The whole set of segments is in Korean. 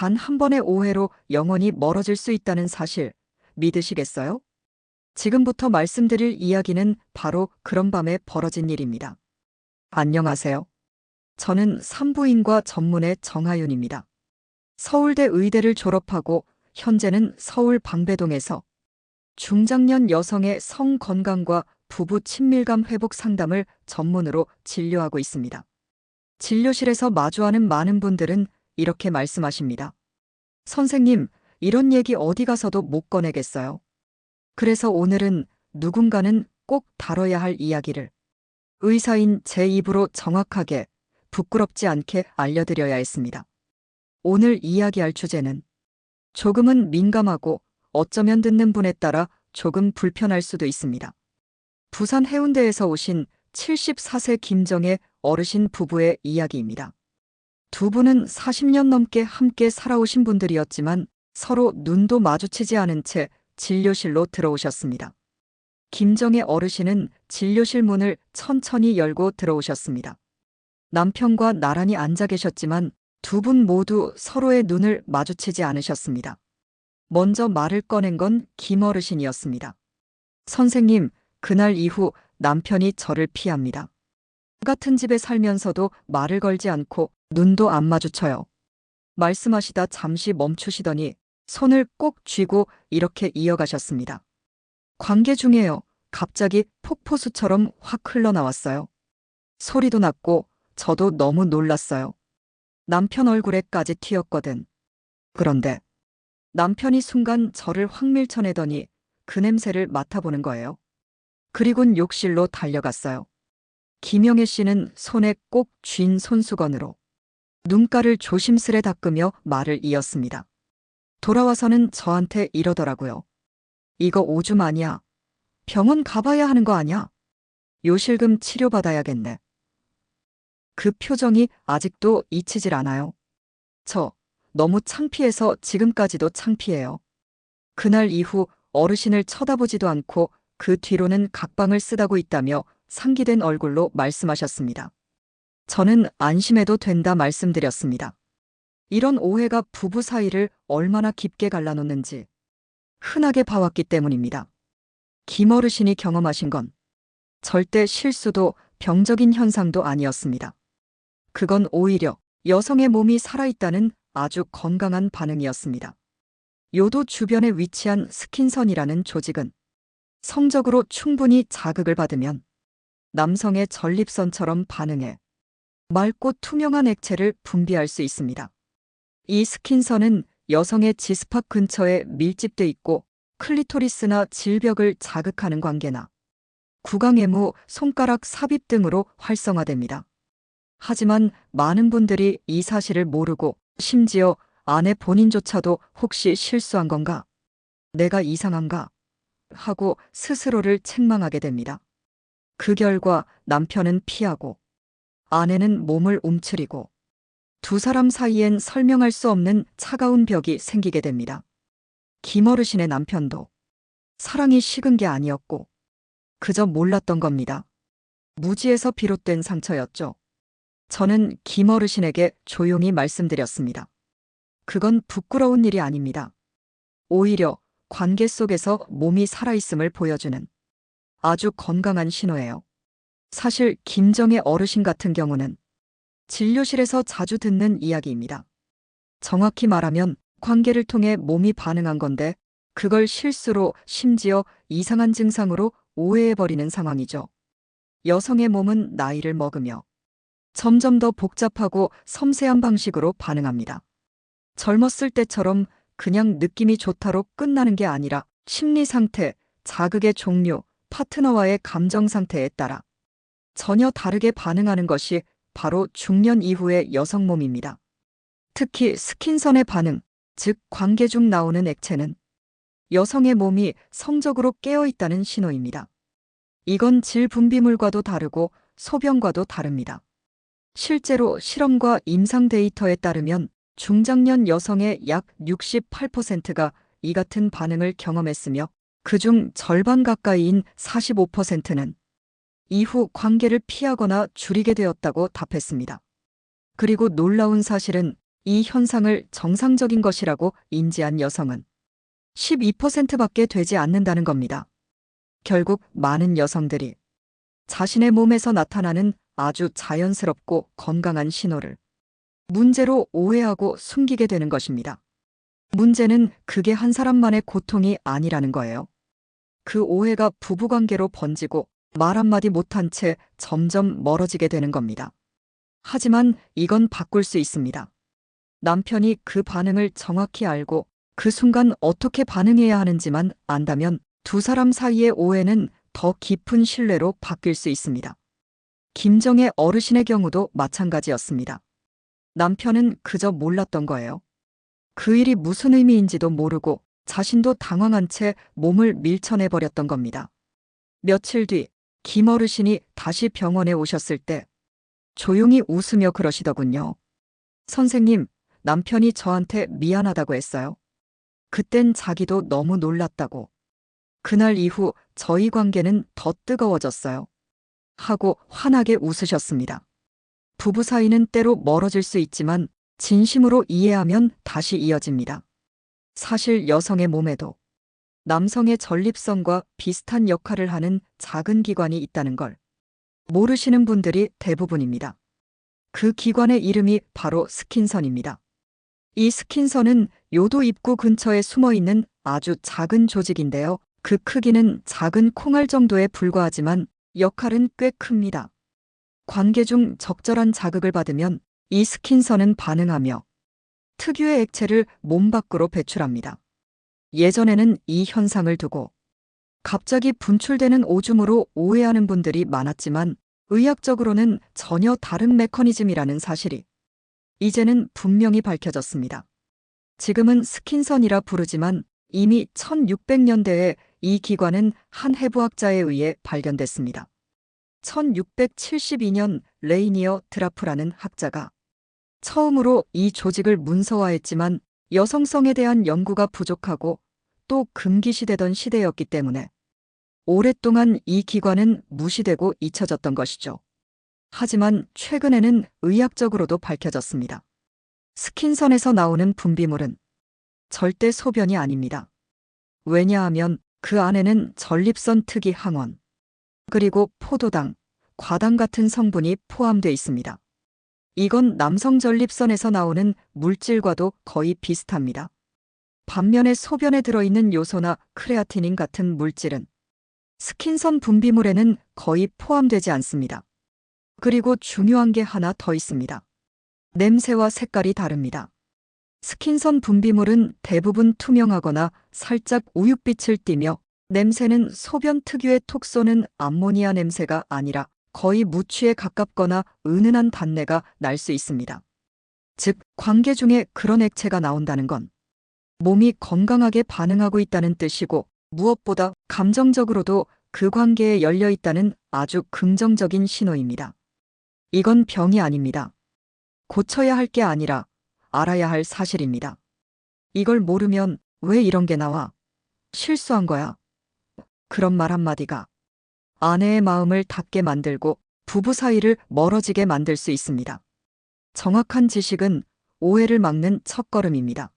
단 한 번의 오해로 영원히 멀어질 수 있다는 사실 믿으시겠어요? 지금부터 말씀드릴 이야기는 바로 그런 밤에 벌어진 일입니다. 안녕하세요. 저는 산부인과 전문의 정하윤입니다. 서울대 의대를 졸업하고 현재는 서울 방배동에서 중장년 여성의 성 건강과 부부 친밀감 회복 상담을 전문으로 진료하고 있습니다. 진료실에서 마주하는 많은 분들은 이렇게 말씀하십니다. 선생님, 이런 얘기 어디 가서도 못 꺼내겠어요. 그래서 오늘은 누군가는 꼭 다뤄야 할 이야기를 의사인 제 입으로 정확하게 부끄럽지 않게 알려드려야 했습니다. 오늘 이야기할 주제는 조금은 민감하고 어쩌면 듣는 분에 따라 조금 불편할 수도 있습니다. 부산 해운대에서 오신 74세 김정의 어르신 부부의 이야기입니다. 두 분은 40년 넘게 함께 살아오신 분들이었지만 서로 눈도 마주치지 않은 채 진료실로 들어오셨습니다. 김정의 어르신은 진료실 문을 천천히 열고 들어오셨습니다. 남편과 나란히 앉아 계셨지만 두 분 모두 서로의 눈을 마주치지 않으셨습니다. 먼저 말을 꺼낸 건 김 어르신이었습니다. 선생님, 그날 이후 남편이 저를 피합니다. 같은 집에 살면서도 말을 걸지 않고 눈도 안 마주쳐요. 말씀하시다 잠시 멈추시더니 손을 꼭 쥐고 이렇게 이어가셨습니다. 관계 중에요. 갑자기 폭포수처럼 확 흘러나왔어요. 소리도 났고 저도 너무 놀랐어요. 남편 얼굴에까지 튀었거든. 그런데 남편이 순간 저를 확 밀쳐내더니 그 냄새를 맡아보는 거예요. 그리곤 욕실로 달려갔어요. 김영애 씨는 손에 꼭 쥔 손수건으로 눈가를 조심스레 닦으며 말을 이었습니다. 돌아와서는 저한테 이러더라고요. 이거 오줌 아니야. 병원 가봐야 하는 거 아냐? 요실금 치료받아야겠네. 그 표정이 아직도 잊히질 않아요. 저 너무 창피해서 지금까지도 창피해요. 그날 이후 어르신을 쳐다보지도 않고 그 뒤로는 각방을 쓰다고 있다며 상기된 얼굴로 말씀하셨습니다. 저는 안심해도 된다 말씀드렸습니다. 이런 오해가 부부 사이를 얼마나 깊게 갈라놓는지 흔하게 봐왔기 때문입니다. 김 어르신이 경험하신 건 절대 실수도 병적인 현상도 아니었습니다. 그건 오히려 여성의 몸이 살아있다는 아주 건강한 반응이었습니다. 요도 주변에 위치한 스킨선이라는 조직은 성적으로 충분히 자극을 받으면 남성의 전립선처럼 반응해 맑고 투명한 액체를 분비할 수 있습니다. 이 스킨선은 여성의 지스팍 근처에 밀집돼 있고 클리토리스나 질벽을 자극하는 관계나 구강해무, 손가락 삽입 등으로 활성화됩니다. 하지만 많은 분들이 이 사실을 모르고 심지어 아내 본인조차도 혹시 실수한 건가? 내가 이상한가? 하고 스스로를 책망하게 됩니다. 그 결과 남편은 피하고 아내는 몸을 움츠리고 두 사람 사이엔 설명할 수 없는 차가운 벽이 생기게 됩니다. 김어르신의 남편도 사랑이 식은 게 아니었고 그저 몰랐던 겁니다. 무지에서 비롯된 상처였죠. 저는 김어르신에게 조용히 말씀드렸습니다. 그건 부끄러운 일이 아닙니다. 오히려 관계 속에서 몸이 살아있음을 보여주는 아주 건강한 신호예요. 사실 김정의 어르신 같은 경우는 진료실에서 자주 듣는 이야기입니다. 정확히 말하면 관계를 통해 몸이 반응한 건데 그걸 실수로 심지어 이상한 증상으로 오해해버리는 상황이죠. 여성의 몸은 나이를 먹으며 점점 더 복잡하고 섬세한 방식으로 반응합니다. 젊었을 때처럼 그냥 느낌이 좋다로 끝나는 게 아니라 심리 상태, 자극의 종류, 파트너와의 감정 상태에 따라 전혀 다르게 반응하는 것이 바로 중년 이후의 여성 몸입니다. 특히 스킨선의 반응, 즉 관계 중 나오는 액체는 여성의 몸이 성적으로 깨어 있다는 신호입니다. 이건 질 분비물과도 다르고 소변과도 다릅니다. 실제로 실험과 임상 데이터에 따르면 중장년 여성의 약 68%가 이 같은 반응을 경험했으며 그중 절반 가까이인 45%는 이후 관계를 피하거나 줄이게 되었다고 답했습니다. 그리고 놀라운 사실은 이 현상을 정상적인 것이라고 인지한 여성은 12%밖에 되지 않는다는 겁니다. 결국 많은 여성들이 자신의 몸에서 나타나는 아주 자연스럽고 건강한 신호를 문제로 오해하고 숨기게 되는 것입니다. 문제는 그게 한 사람만의 고통이 아니라는 거예요. 그 오해가 부부관계로 번지고 말 한마디 못한 채 점점 멀어지게 되는 겁니다. 하지만 이건 바꿀 수 있습니다. 남편이 그 반응을 정확히 알고 그 순간 어떻게 반응해야 하는지만 안다면 두 사람 사이의 오해는 더 깊은 신뢰로 바뀔 수 있습니다. 김정의 어르신의 경우도 마찬가지였습니다. 남편은 그저 몰랐던 거예요. 그 일이 무슨 의미인지도 모르고 자신도 당황한 채 몸을 밀쳐내버렸던 겁니다. 며칠 뒤 김 어르신이 다시 병원에 오셨을 때 조용히 웃으며 그러시더군요. 선생님, 남편이 저한테 미안하다고 했어요. 그땐 자기도 너무 놀랐다고. 그날 이후 저희 관계는 더 뜨거워졌어요. 하고 환하게 웃으셨습니다. 부부 사이는 때로 멀어질 수 있지만 진심으로 이해하면 다시 이어집니다. 사실 여성의 몸에도 남성의 전립선과 비슷한 역할을 하는 작은 기관이 있다는 걸 모르시는 분들이 대부분입니다. 그 기관의 이름이 바로 스킨선입니다. 이 스킨선은 요도 입구 근처에 숨어 있는 아주 작은 조직인데요. 그 크기는 작은 콩알 정도에 불과하지만 역할은 꽤 큽니다. 관계 중 적절한 자극을 받으면 이 스킨선은 반응하며 특유의 액체를 몸 밖으로 배출합니다. 예전에는 이 현상을 두고 갑자기 분출되는 오줌으로 오해하는 분들이 많았지만 의학적으로는 전혀 다른 메커니즘이라는 사실이 이제는 분명히 밝혀졌습니다. 지금은 스킨선이라 부르지만 이미 1600년대에 이 기관은 한 해부학자에 의해 발견됐습니다. 1672년 레이니어 드라프라는 학자가 처음으로 이 조직을 문서화했지만 여성성에 대한 연구가 부족하고 또 금기시되던 시대였기 때문에 오랫동안 이 기관은 무시되고 잊혀졌던 것이죠. 하지만 최근에는 의학적으로도 밝혀졌습니다. 스킨선에서 나오는 분비물은 절대 소변이 아닙니다. 왜냐하면 그 안에는 전립선 특이 항원, 그리고 포도당, 과당 같은 성분이 포함되어 있습니다. 이건 남성 전립선에서 나오는 물질과도 거의 비슷합니다. 반면에 소변에 들어있는 요소나 크레아티닌 같은 물질은 스킨선 분비물에는 거의 포함되지 않습니다. 그리고 중요한 게 하나 더 있습니다. 냄새와 색깔이 다릅니다. 스킨선 분비물은 대부분 투명하거나 살짝 우윳빛을 띠며 냄새는 소변 특유의 톡 쏘는 암모니아 냄새가 아니라 거의 무취에 가깝거나 은은한 단내가 날 수 있습니다. 즉, 관계 중에 그런 액체가 나온다는 건 몸이 건강하게 반응하고 있다는 뜻이고 무엇보다 감정적으로도 그 관계에 열려 있다는 아주 긍정적인 신호입니다. 이건 병이 아닙니다. 고쳐야 할 게 아니라 알아야 할 사실입니다. 이걸 모르면 왜 이런 게 나와? 실수한 거야. 그런 말 한마디가 아내의 마음을 닫게 만들고 부부 사이를 멀어지게 만들 수 있습니다. 정확한 지식은 오해를 막는 첫걸음입니다.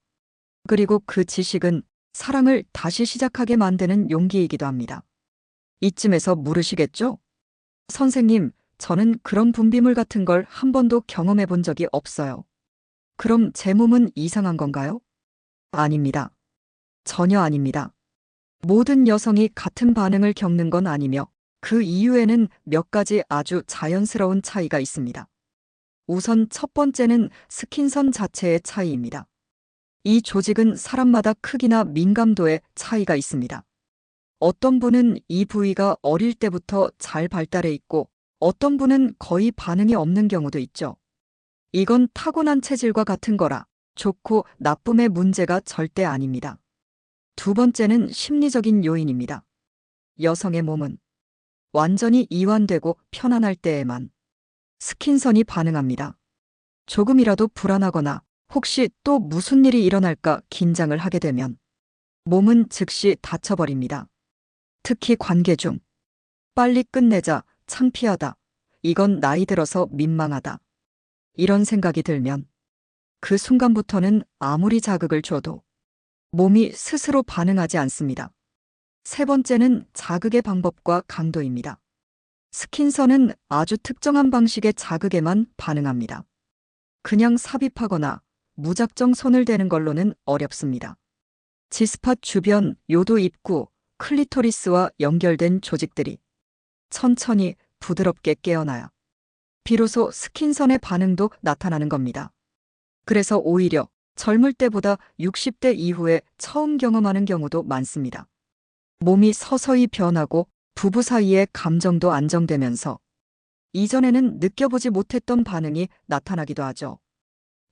그리고 그 지식은 사랑을 다시 시작하게 만드는 용기이기도 합니다. 이쯤에서 물으시겠죠? 선생님, 저는 그런 분비물 같은 걸 한 번도 경험해 본 적이 없어요. 그럼 제 몸은 이상한 건가요? 아닙니다. 전혀 아닙니다. 모든 여성이 같은 반응을 겪는 건 아니며 그 이유에는 몇 가지 아주 자연스러운 차이가 있습니다. 우선 첫 번째는 스킨선 자체의 차이입니다. 이 조직은 사람마다 크기나 민감도에 차이가 있습니다. 어떤 분은 이 부위가 어릴 때부터 잘 발달해 있고 어떤 분은 거의 반응이 없는 경우도 있죠. 이건 타고난 체질과 같은 거라 좋고 나쁨의 문제가 절대 아닙니다. 두 번째는 심리적인 요인입니다. 여성의 몸은 완전히 이완되고 편안할 때에만 스킨선이 반응합니다. 조금이라도 불안하거나 혹시 또 무슨 일이 일어날까 긴장을 하게 되면 몸은 즉시 다쳐버립니다. 특히 관계 중 빨리 끝내자, 창피하다, 이건 나이 들어서 민망하다. 이런 생각이 들면 그 순간부터는 아무리 자극을 줘도 몸이 스스로 반응하지 않습니다. 세 번째는 자극의 방법과 강도입니다. 스킨선은 아주 특정한 방식의 자극에만 반응합니다. 그냥 삽입하거나 무작정 손을 대는 걸로는 어렵습니다. 지스팟 주변 요도 입구, 클리토리스와 연결된 조직들이 천천히 부드럽게 깨어나야 비로소 스킨선의 반응도 나타나는 겁니다. 그래서 오히려 젊을 때보다 60대 이후에 처음 경험하는 경우도 많습니다. 몸이 서서히 변하고 부부 사이의 감정도 안정되면서 이전에는 느껴보지 못했던 반응이 나타나기도 하죠.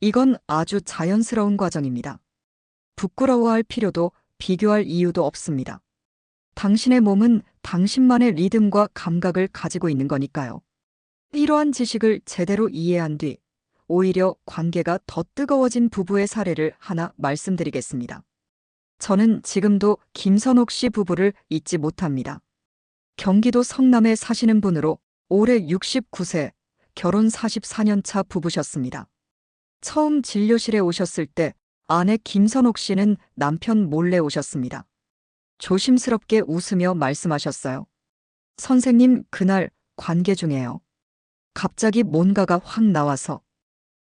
이건 아주 자연스러운 과정입니다. 부끄러워할 필요도 비교할 이유도 없습니다. 당신의 몸은 당신만의 리듬과 감각을 가지고 있는 거니까요. 이러한 지식을 제대로 이해한 뒤 오히려 관계가 더 뜨거워진 부부의 사례를 하나 말씀드리겠습니다. 저는 지금도 김선옥 씨 부부를 잊지 못합니다. 경기도 성남에 사시는 분으로 올해 69세, 결혼 44년 차 부부셨습니다. 처음 진료실에 오셨을 때 아내 김선옥 씨는 남편 몰래 오셨습니다. 조심스럽게 웃으며 말씀하셨어요. 선생님, 그날 관계 중에요. 갑자기 뭔가가 확 나와서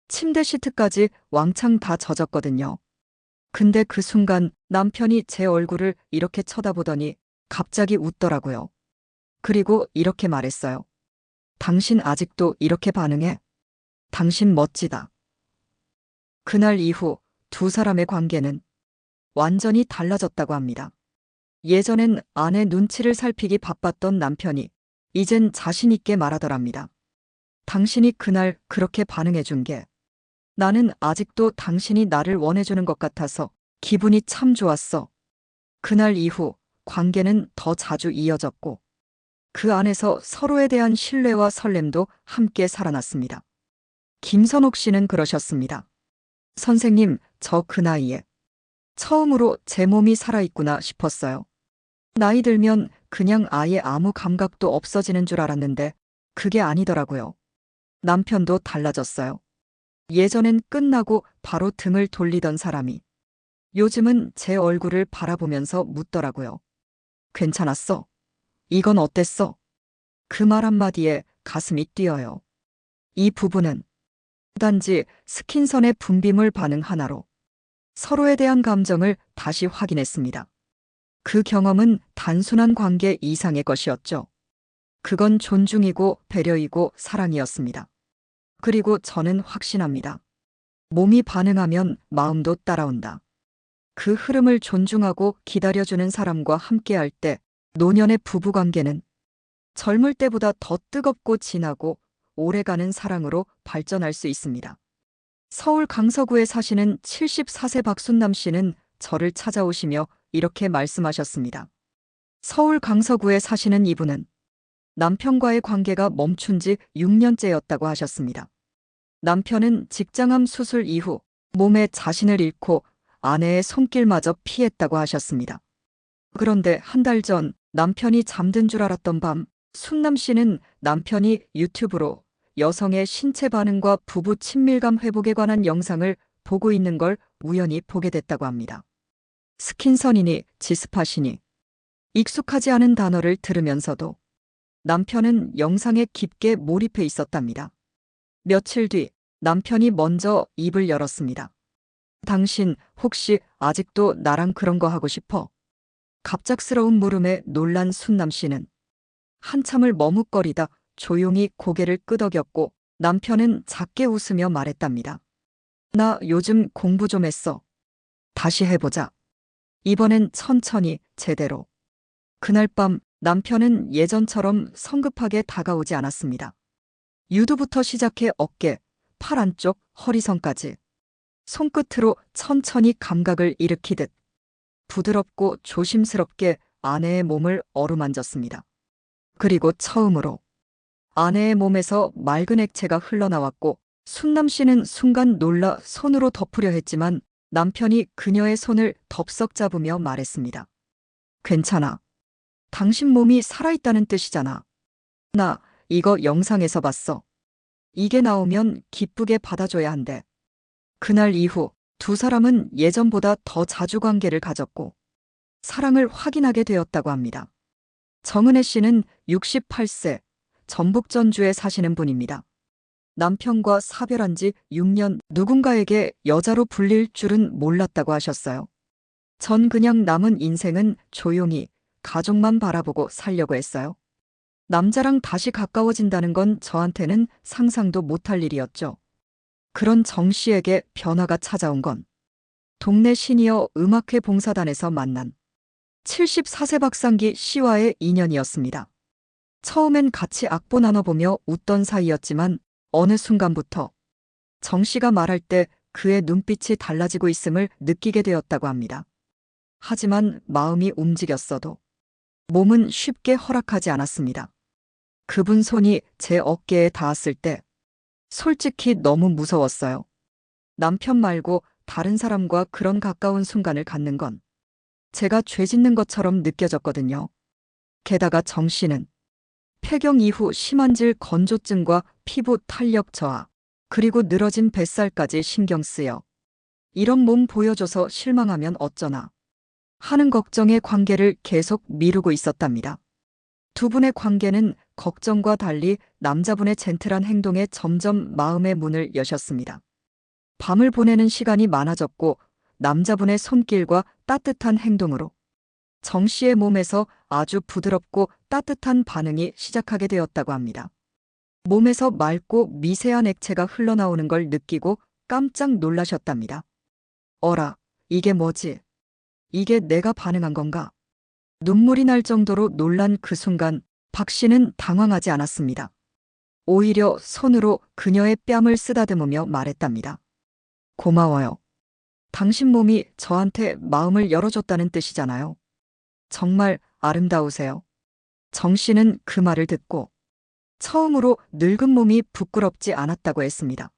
침대 시트까지 왕창 다 젖었거든요. 근데 그 순간 남편이 제 얼굴을 이렇게 쳐다보더니 갑자기 웃더라고요. 그리고 이렇게 말했어요. 당신 아직도 이렇게 반응해? 당신 멋지다. 그날 이후 두 사람의 관계는 완전히 달라졌다고 합니다. 예전엔 아내 눈치를 살피기 바빴던 남편이 이젠 자신있게 말하더랍니다. 당신이 그날 그렇게 반응해준 게 나는 아직도 당신이 나를 원해주는 것 같아서 기분이 참 좋았어. 그날 이후 관계는 더 자주 이어졌고 그 안에서 서로에 대한 신뢰와 설렘도 함께 살아났습니다. 김선옥 씨는 그러셨습니다. 선생님, 저 그 나이에 처음으로 제 몸이 살아있구나 싶었어요. 나이 들면 그냥 아예 아무 감각도 없어지는 줄 알았는데 그게 아니더라고요. 남편도 달라졌어요. 예전엔 끝나고 바로 등을 돌리던 사람이 요즘은 제 얼굴을 바라보면서 묻더라고요. 괜찮았어? 이건 어땠어? 그 말 한마디에 가슴이 뛰어요. 이 부부는 단지 스킨선의 분비물 반응 하나로 서로에 대한 감정을 다시 확인했습니다. 그 경험은 단순한 관계 이상의 것이었죠. 그건 존중이고 배려이고 사랑이었습니다. 그리고 저는 확신합니다. 몸이 반응하면 마음도 따라온다. 그 흐름을 존중하고 기다려주는 사람과 함께할 때 노년의 부부관계는 젊을 때보다 더 뜨겁고 진하고 오래가는 사랑으로 발전할 수 있습니다. 서울 강서구에 사시는 74세 박순남 씨는 저를 찾아오시며 이렇게 말씀하셨습니다. 서울 강서구에 사시는 이분은 남편과의 관계가 멈춘 지 6년째였다고 하셨습니다. 남편은 직장암 수술 이후 몸에 자신을 잃고 아내의 손길마저 피했다고 하셨습니다. 그런데 한 달 전 남편이 잠든 줄 알았던 밤, 순남 씨는 남편이 유튜브로 여성의 신체 반응과 부부 친밀감 회복에 관한 영상을 보고 있는 걸 우연히 보게 됐다고 합니다. 스킨선이니 지스팟이니 익숙하지 않은 단어를 들으면서도 남편은 영상에 깊게 몰입해 있었답니다. 며칠 뒤 남편이 먼저 입을 열었습니다. 당신 혹시 아직도 나랑 그런 거 하고 싶어? 갑작스러운 물음에 놀란 순남 씨는 한참을 머뭇거리다 조용히 고개를 끄덕였고 남편은 작게 웃으며 말했답니다. 나 요즘 공부 좀 했어. 다시 해보자. 이번엔 천천히 제대로. 그날 밤 남편은 예전처럼 성급하게 다가오지 않았습니다. 유두부터 시작해 어깨, 팔 안쪽, 허리선까지. 손끝으로 천천히 감각을 일으키듯 부드럽고 조심스럽게 아내의 몸을 어루만졌습니다. 그리고 처음으로 아내의 몸에서 맑은 액체가 흘러나왔고 순남 씨는 순간 놀라 손으로 덮으려 했지만 남편이 그녀의 손을 덥석 잡으며 말했습니다. 괜찮아. 당신 몸이 살아있다는 뜻이잖아. 나 이거 영상에서 봤어. 이게 나오면 기쁘게 받아줘야 한대. 그날 이후 두 사람은 예전보다 더 자주 관계를 가졌고 사랑을 확인하게 되었다고 합니다. 정은혜 씨는 68세, 전북 전주에 사시는 분입니다. 남편과 사별한 지 6년 누군가에게 여자로 불릴 줄은 몰랐다고 하셨어요. 전 그냥 남은 인생은 조용히 가족만 바라보고 살려고 했어요. 남자랑 다시 가까워진다는 건 저한테는 상상도 못할 일이었죠. 그런 정 씨에게 변화가 찾아온 건 동네 시니어 음악회 봉사단에서 만난 74세 박상기 씨와의 인연이었습니다. 처음엔 같이 악보 나눠보며 웃던 사이였지만 어느 순간부터 정 씨가 말할 때 그의 눈빛이 달라지고 있음을 느끼게 되었다고 합니다. 하지만 마음이 움직였어도 몸은 쉽게 허락하지 않았습니다. 그분 손이 제 어깨에 닿았을 때 솔직히 너무 무서웠어요. 남편 말고 다른 사람과 그런 가까운 순간을 갖는 건 제가 죄 짓는 것처럼 느껴졌거든요. 게다가 정 씨는 폐경 이후 심한 질 건조증과 피부 탄력 저하, 그리고 늘어진 뱃살까지 신경 쓰여 이런 몸 보여줘서 실망하면 어쩌나 하는 걱정에 관계를 계속 미루고 있었답니다. 두 분의 관계는 걱정과 달리 남자분의 젠틀한 행동에 점점 마음의 문을 여셨습니다. 밤을 보내는 시간이 많아졌고 남자분의 손길과 따뜻한 행동으로 정 씨의 몸에서 아주 부드럽고 따뜻한 반응이 시작하게 되었다고 합니다. 몸에서 맑고 미세한 액체가 흘러나오는 걸 느끼고 깜짝 놀라셨답니다. 어라, 이게 뭐지? 이게 내가 반응한 건가? 눈물이 날 정도로 놀란 그 순간 박 씨는 당황하지 않았습니다. 오히려 손으로 그녀의 뺨을 쓰다듬으며 말했답니다. 고마워요. 당신 몸이 저한테 마음을 열어줬다는 뜻이잖아요. 정말 아름다우세요. 정 씨는 그 말을 듣고 처음으로 늙은 몸이 부끄럽지 않았다고 했습니다.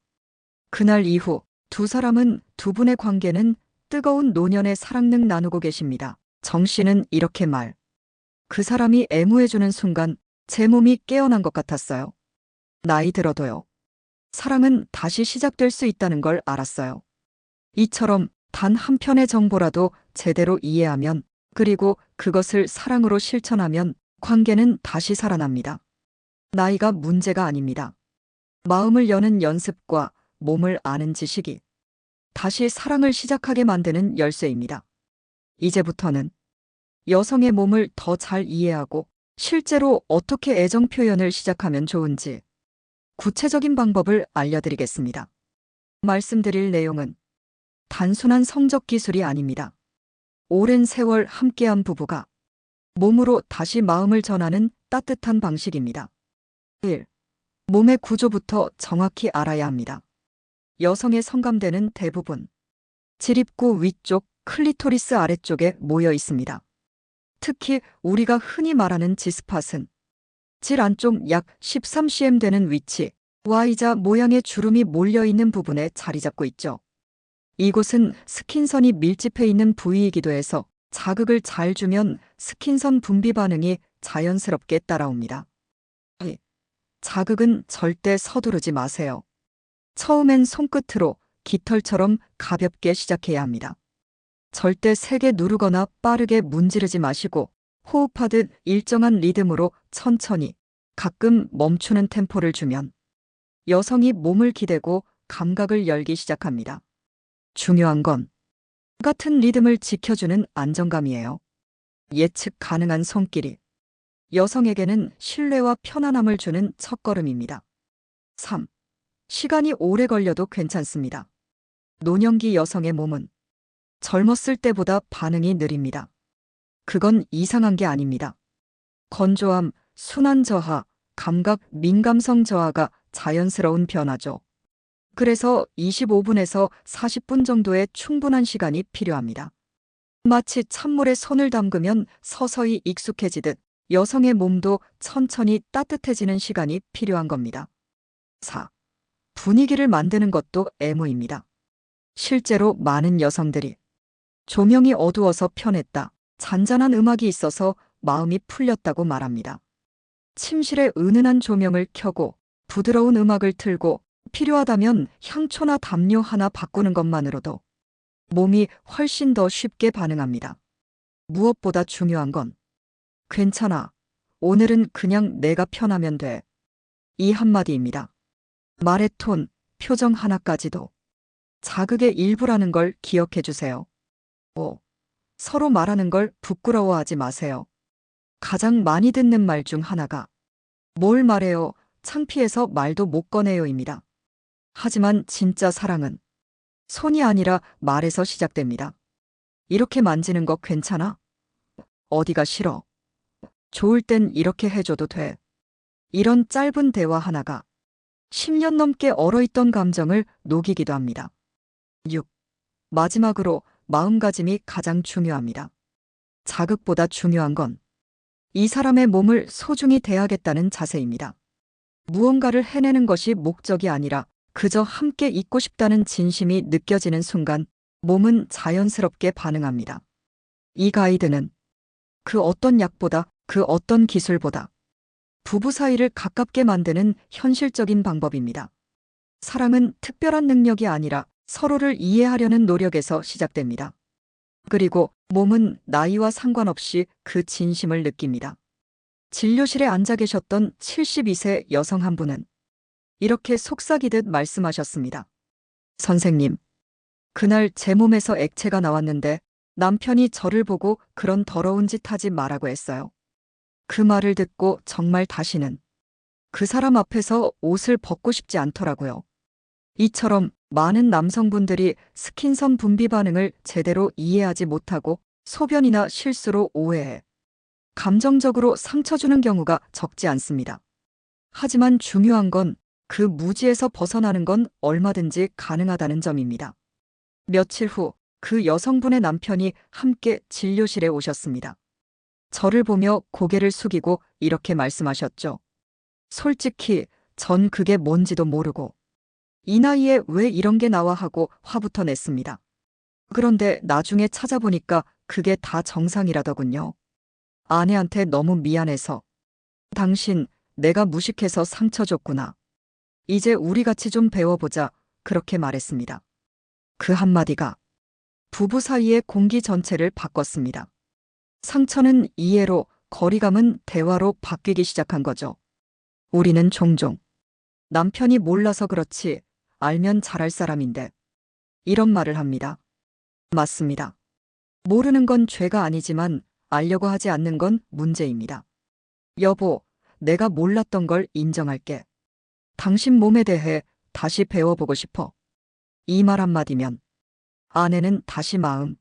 그날 이후 두 사람은 두 분의 관계는 뜨거운 노년의 사랑능 나누고 계십니다. 정 씨는 이렇게 말. 그 사람이 애무해주는 순간 제 몸이 깨어난 것 같았어요. 나이 들어도요. 사랑은 다시 시작될 수 있다는 걸 알았어요. 이처럼 단 한 편의 정보라도 제대로 이해하면 그리고 그것을 사랑으로 실천하면 관계는 다시 살아납니다. 나이가 문제가 아닙니다. 마음을 여는 연습과 몸을 아는 지식이 다시 사랑을 시작하게 만드는 열쇠입니다. 이제부터는 여성의 몸을 더 잘 이해하고 실제로 어떻게 애정 표현을 시작하면 좋은지 구체적인 방법을 알려드리겠습니다. 말씀드릴 내용은 단순한 성적 기술이 아닙니다. 오랜 세월 함께한 부부가 몸으로 다시 마음을 전하는 따뜻한 방식입니다. 1. 몸의 구조부터 정확히 알아야 합니다. 여성의 성감대는 대부분 지립구 위쪽 클리토리스 아래쪽에 모여 있습니다. 특히 우리가 흔히 말하는 지스팟은 질 안쪽 약 13cm 되는 위치, Y자 모양의 주름이 몰려 있는 부분에 자리 잡고 있죠. 이곳은 스킨선이 밀집해 있는 부위이기도 해서 자극을 잘 주면 스킨선 분비 반응이 자연스럽게 따라옵니다. 이 자극은 절대 서두르지 마세요. 처음엔 손끝으로 깃털처럼 가볍게 시작해야 합니다. 절대 세게 누르거나 빠르게 문지르지 마시고 호흡하듯 일정한 리듬으로 천천히 가끔 멈추는 템포를 주면 여성이 몸을 기대고 감각을 열기 시작합니다. 중요한 건 같은 리듬을 지켜주는 안정감이에요. 예측 가능한 손길이 여성에게는 신뢰와 편안함을 주는 첫걸음입니다. 3. 시간이 오래 걸려도 괜찮습니다. 노년기 여성의 몸은 젊었을 때보다 반응이 느립니다. 그건 이상한 게 아닙니다. 건조함, 순환 저하, 감각 민감성 저하가 자연스러운 변화죠. 그래서 25분에서 40분 정도의 충분한 시간이 필요합니다. 마치 찬물에 손을 담그면 서서히 익숙해지듯 여성의 몸도 천천히 따뜻해지는 시간이 필요한 겁니다. 4. 분위기를 만드는 것도 애무입니다. 실제로 많은 여성들이 조명이 어두워서 편했다. 잔잔한 음악이 있어서 마음이 풀렸다고 말합니다. 침실에 은은한 조명을 켜고 부드러운 음악을 틀고 필요하다면 향초나 담요 하나 바꾸는 것만으로도 몸이 훨씬 더 쉽게 반응합니다. 무엇보다 중요한 건 괜찮아. 오늘은 그냥 내가 편하면 돼. 이 한마디입니다. 말의 톤, 표정 하나까지도 자극의 일부라는 걸 기억해 주세요. 5. 서로 말하는 걸 부끄러워하지 마세요. 가장 많이 듣는 말 중 하나가 뭘 말해요? 창피해서 말도 못 꺼내요입니다. 하지만 진짜 사랑은 손이 아니라 말에서 시작됩니다. 이렇게 만지는 거 괜찮아? 어디가 싫어? 좋을 땐 이렇게 해줘도 돼. 이런 짧은 대화 하나가 10년 넘게 얼어있던 감정을 녹이기도 합니다. 6. 마지막으로 마음가짐이 가장 중요합니다. 자극보다 중요한 건 이 사람의 몸을 소중히 대하겠다는 자세입니다. 무언가를 해내는 것이 목적이 아니라 그저 함께 있고 싶다는 진심이 느껴지는 순간 몸은 자연스럽게 반응합니다. 이 가이드는 그 어떤 약보다 그 어떤 기술보다 부부 사이를 가깝게 만드는 현실적인 방법입니다. 사랑은 특별한 능력이 아니라 서로를 이해하려는 노력에서 시작됩니다. 그리고 몸은 나이와 상관없이 그 진심을 느낍니다. 진료실에 앉아 계셨던 72세 여성 한 분은 이렇게 속삭이듯 말씀하셨습니다. 선생님, 그날 제 몸에서 액체가 나왔는데 남편이 저를 보고 그런 더러운 짓 하지 말라고 했어요. 그 말을 듣고 정말 다시는 그 사람 앞에서 옷을 벗고 싶지 않더라고요. 이처럼 많은 남성분들이 스킨선 분비 반응을 제대로 이해하지 못하고 소변이나 실수로 오해해 감정적으로 상처 주는 경우가 적지 않습니다. 하지만 중요한 건 그 무지에서 벗어나는 건 얼마든지 가능하다는 점입니다. 며칠 후 그 여성분의 남편이 함께 진료실에 오셨습니다. 저를 보며 고개를 숙이고 이렇게 말씀하셨죠. 솔직히 전 그게 뭔지도 모르고 이 나이에 왜 이런 게 나와 하고 화부터 냈습니다. 그런데 나중에 찾아보니까 그게 다 정상이라더군요. 아내한테 너무 미안해서. 당신, 내가 무식해서 상처 줬구나. 이제 우리 같이 좀 배워보자. 그렇게 말했습니다. 그 한마디가 부부 사이의 공기 전체를 바꿨습니다. 상처는 이해로, 거리감은 대화로 바뀌기 시작한 거죠. 우리는 종종 남편이 몰라서 그렇지 알면 잘할 사람인데 이런 말을 합니다. 맞습니다. 모르는 건 죄가 아니지만 알려고 하지 않는 건 문제입니다. 여보, 내가 몰랐던 걸 인정할게. 당신 몸에 대해 다시 배워보고 싶어. 이 말 한마디면 아내는 다시 마음